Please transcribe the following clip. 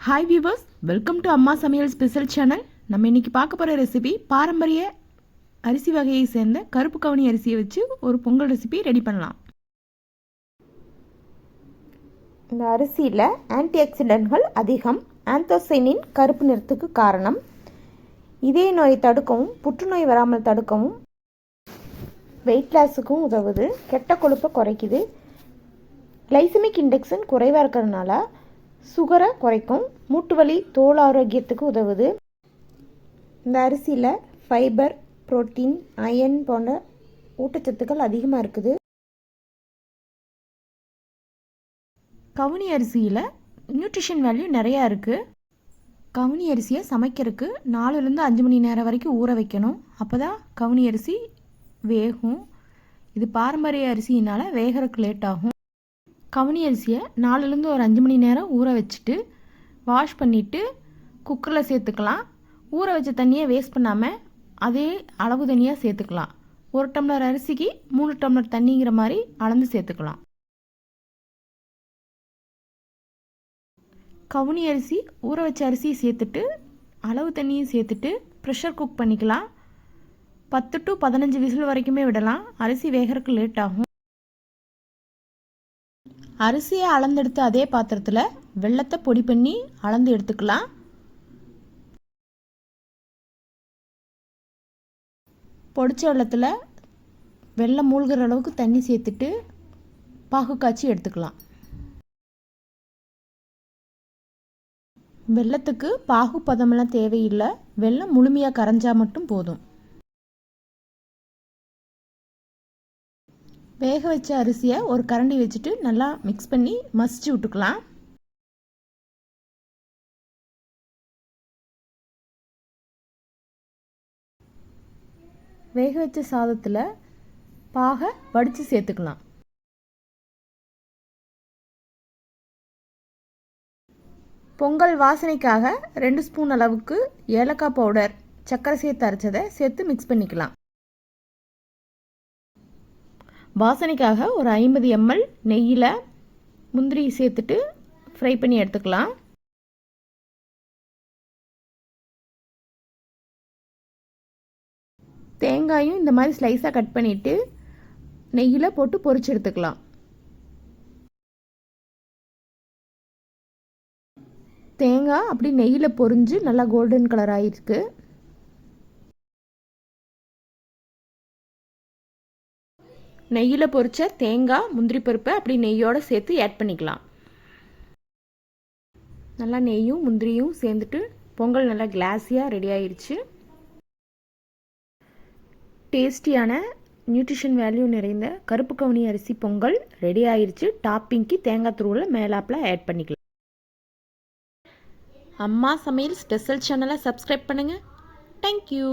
Hi viewers welcome to அம்மா சமையல் special channel நம்ம இன்னைக்கு பார்க்க போகிற ரெசிபி பாரம்பரிய அரிசி வகையை சேர்ந்த கருப்பு கவுனி அரிசியை வச்சு ஒரு பொங்கல் ரெசிபி ரெடி பண்ணலாம். இந்த அரிசியில் ஆன்டி ஆக்சிடென்ட்கள் அதிகம் ஆந்தோசைனின் கருப்பு நிறத்துக்கு காரணம் இதய நோயை தடுக்கவும் புற்றுநோய் வராமல் தடுக்கவும் வெயிட் லாஸுக்கும் உதவுது கெட்ட கொழுப்பை குறைக்குது கிளைசமிக் இண்டெக்ஷன் குறைவாக இருக்கிறதுனால சுகரை குறைக்கும் மூட்டுவலி தோல் ஆரோக்கியத்துக்கு உதவுது. இந்த அரிசியில் ஃபைபர் புரோட்டீன் அயன் போன்ற ஊட்டச்சத்துக்கள் அதிகமாக இருக்குது. கவுனி அரிசியில் நியூட்ரிஷன் வேல்யூ நிறையா இருக்குது கவுனி அரிசியை சமைக்கிறதுக்கு நாலுலேருந்து அஞ்சு மணி நேரம் வரைக்கும் ஊற வைக்கணும். அப்போ தான் கவுனி அரிசி வேகும். இது பாரம்பரிய அரிசியினால் வேகிறதுக்கு லேட் ஆகும். கவுனி அரிசியை நாலுலேருந்து ஒரு அஞ்சு மணி நேரம் ஊற வச்சுட்டு வாஷ் பண்ணிவிட்டு குக்கரில் சேர்த்துக்கலாம். ஊற வச்ச தண்ணியை வேஸ்ட் பண்ணாமல் அதே அளவு தண்ணியாக சேர்த்துக்கலாம். ஒரு டம்ளர் அரிசிக்கு மூணு டம்ளர் தண்ணிங்கிற மாதிரி அளந்து சேர்த்துக்கலாம். கவுனி அரிசி ஊற வச்ச அரிசியை சேர்த்துட்டு அளவு தண்ணியும் சேர்த்துட்டு ப்ரெஷர் குக் பண்ணிக்கலாம். பத்து டு பதினஞ்சு விசில் வரைக்குமே விடலாம். அரிசி வேகிறதுக்கு லேட் ஆகும். அரிசியை அளந்தெடுத்து அதே பாத்திரத்தில் வெள்ளத்தை பொடி பண்ணி அளந்து எடுத்துக்கலாம். பொடிச்ச வெள்ளத்தில் வெள்ளம் மூழ்கிற அளவுக்கு தண்ணி சேர்த்துட்டு பாகு காய்ச்சி எடுத்துக்கலாம். வெள்ளத்துக்கு பாகு பதமெல்லாம் தேவையில்லை. வெள்ளம் முழுமையாக கரைஞ்சால் மட்டும் போதும். வேக வச்ச அரிசியை ஒரு கரண்டி வச்சுட்டு நல்லா மிக்ஸ் பண்ணி மசிச்சு விட்டுக்கலாம். வேக வச்ச சாதத்தில் பாகை வடித்து சேர்த்துக்கலாம். பொங்கல் வாசனைக்காக ரெண்டு ஸ்பூன் அளவுக்கு ஏலக்காய் பவுடர் சர்க்கரை சேர்த்து அரைச்சதை சேர்த்து மிக்ஸ் பண்ணிக்கலாம். வாசனைக்காக ஒரு ஐம்பது எம்எல் நெய்யில் முந்திரி சேர்த்துட்டு ஃப்ரை பண்ணி எடுத்துக்கலாம். தேங்காயும் இந்த மாதிரி ஸ்லைஸாக கட் பண்ணிவிட்டு நெய்யில் போட்டு பொரிச்சு எடுத்துக்கலாம். தேங்காய் அப்படி நெய்யில் பொரிஞ்சு நல்லா கோல்டன் கலர் ஆகிருக்கு நெய்யில் பொரிச்ச தேங்காய் முந்திரி பருப்பை அப்படி நெய்யோடு சேர்த்து ஆட் பண்ணிக்கலாம். நல்லா நெய்யும் முந்திரியும் சேர்ந்துட்டு பொங்கல் நல்லா கிளாஸியாக ரெடி ஆயிடுச்சு டேஸ்டியான நியூட்ரிஷன் வேல்யூ நிறைந்த கருப்பு கவுனி அரிசி பொங்கல் ரெடி ஆயிடுச்சு டாப்பிங்க்கு தேங்காய் துருவில் மேலாப்பில் ஆட் பண்ணிக்கலாம். அம்மா சமையல் ஸ்பெஷல் சேனலை சப்ஸ்கிரைப் பண்ணுங்கள் தேங்க்யூ